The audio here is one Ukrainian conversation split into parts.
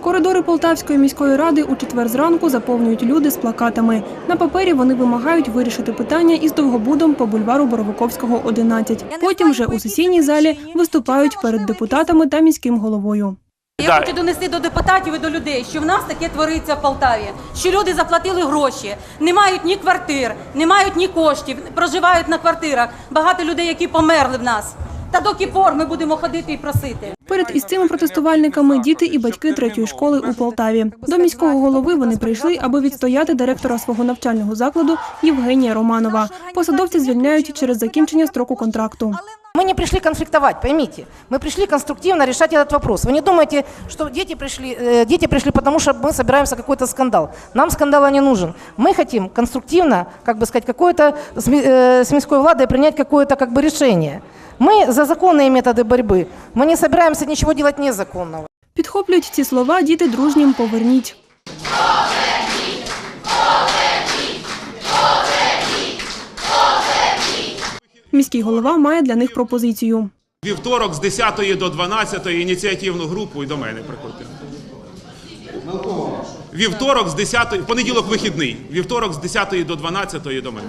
Коридори Полтавської міської ради у четвер зранку заповнюють люди з плакатами. На папері вони вимагають вирішити питання із довгобудом по бульвару Боровиковського, 11. Потім вже у сесійній залі виступають перед депутатами та міським головою. Я хочу донести до депутатів і до людей, що в нас таке твориться в Полтаві, що люди заплатили гроші, не мають ні квартир, не мають ні коштів, проживають на квартирах. Багато людей, які померли в нас. Та доки пор ми будемо ходити і просити. Перед із цими протестувальниками діти і батьки третьої школи у Полтаві. До міського голови вони прийшли, аби відстояти директора свого навчального закладу Євгенія Романова. Посадовці звільняють через закінчення строку контракту. Мы не пришли конфликтовать, поймите. Мы пришли конструктивно решать этот вопрос. Вы не думайте, что дети пришли, э, дети пришли потому, что мы собираемся какой-то скандал. Нам скандала не нужен. Мы хотим конструктивно, как бы сказать, какое-то с, ми- э, с мирской владой принять какое-то как бы решение. Мы за законные методы борьбы. Мы не собираемся ничего делать незаконного. Підхоплюють ці слова діти дружнім поверніть. Міський голова має для них пропозицію. Вівторок з 10 до 12 ініціативну групу і до мене приходьте. Вівторок з 10, понеділок вихідний. Вівторок з 10 до 12 до мене.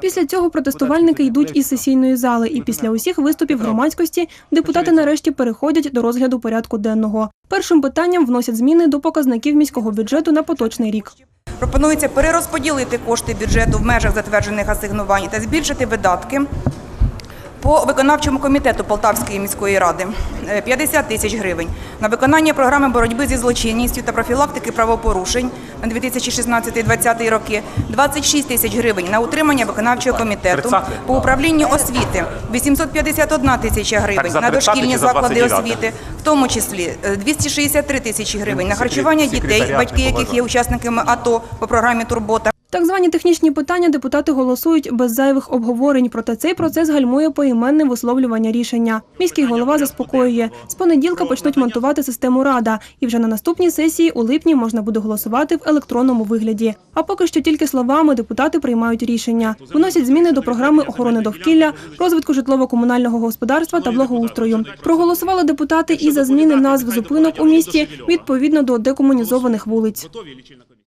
Після цього протестувальники йдуть із сесійної зали, і після усіх виступів громадськості депутати нарешті переходять до розгляду порядку денного. Першим питанням вносять зміни до показників міського бюджету на поточний рік. Пропонується перерозподілити кошти бюджету в межах затверджених асигнувань та збільшити видатки по виконавчому комітету Полтавської міської ради е, 50 тисяч гривень. На виконання програми боротьби зі злочинністю та профілактики правопорушень на 2016-2020 роки, 26 тисяч гривень. На утримання виконавчого комітету по управлінню освіти, 851 тисяча гривень. на дошкільні заклади освіти, в тому числі е, 263 тисячі гривень. На харчування дітей, батьки яких є учасниками АТО по програмі Турбота. Так звані технічні питання депутати голосують без зайвих обговорень, проте цей процес гальмує поіменне висловлювання рішення. Міський голова заспокоює, з понеділка почнуть монтувати систему Рада, і вже на наступній сесії у липні можна буде голосувати в електронному вигляді. А поки що тільки словами депутати приймають рішення, вносять зміни до програми охорони довкілля, розвитку житлово-комунального господарства та благоустрою. Проголосували депутати і за зміни назв зупинок у місті відповідно до декомунізованих вулиць.